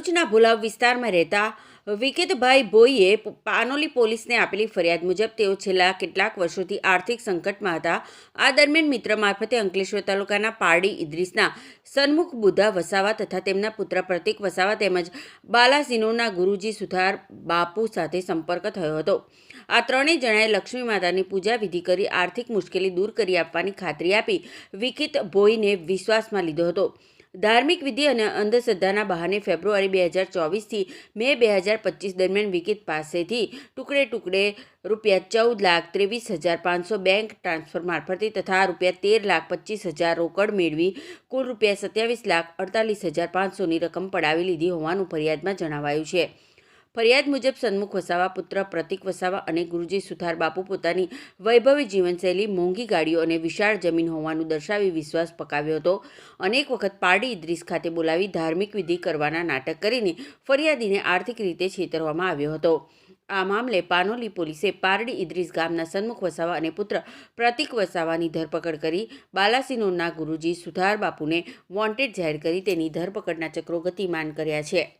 ભરૂચના ભુલાવ વિસ્તારમાં રહેતા વિકેતભાઈ ભોઈએ પાનોલી પોલીસને આપેલી ફરિયાદ મુજબ તેઓ છેલ્લા કેટલાક વર્ષોથી આર્થિક સંકટમાં હતા. આ દરમિયાન મિત્ર મારફતે અંકલેશ્વર તાલુકાના પારડી ઇદ્રીસના સન્મુખ બુદ્ધા વસાવા તથા તેમના પુત્ર પ્રતિક વસાવા તેમજ બાલાસિનોના ગુરુજી સુથાર બાપુ સાથે સંપર્ક થયો હતો. આ ત્રણેય જણાએ લક્ષ્મી માતાની પૂજા વિધિ કરી આર્થિક મુશ્કેલી દૂર કરી આપવાની ખાતરી આપી વિકિત ભોઈને વિશ્વાસમાં લીધો હતો. ધાર્મિક વિધિ અને અંધશ્રદ્ધાના બહાને ફેબ્રુઆરી બે હજાર ચોવીસથી મે બે હજાર પચીસ દરમિયાન વિકિત પાસેથી ટુકડે ટુકડે રૂપિયા ચૌદ લાખ ત્રેવીસ હજાર પાંચસો બેંક ટ્રાન્સફર મારફતે તથા રૂપિયા તેર લાખ પચીસ હજાર રોકડ મેળવી, કુલ રૂપિયા સત્યાવીસ લાખ અડતાલીસ હજાર પાંચસોની રકમ પડાવી લીધી હોવાનું ફરિયાદમાં જણાવાયું છે. ફરિયાદ મુજબ સન્મુખ વસાવા, પુત્ર પ્રતિક વસાવા અને ગુરુજી સુથાર બાપુ પોતાની વૈભવી જીવનશૈલી મોંઘી ગાડીઓ અને વિશાળ જમીન હોવાનું દર્શાવી વિશ્વાસ પકાવ્યો હતો. અનેક વખત પારડી ઇદ્રીસ ખાતે બોલાવી ધાર્મિક વિધિ કરવાના નાટક કરીને ફરિયાદીને આર્થિક રીતે છેતરવામાં આવ્યો હતો. આ મામલે પાનોલી પોલીસે પારડી ઇદ્રીસ ગામના સન્મુખ વસાવા અને પુત્ર પ્રતિક વસાવાની ધરપકડ કરી બાલાસિનોરના ગુરુજી સુધાર બાપુને વોન્ટેડ જાહેર કરી તેની ધરપકડના ચક્રો ગતિમાન કર્યા છે.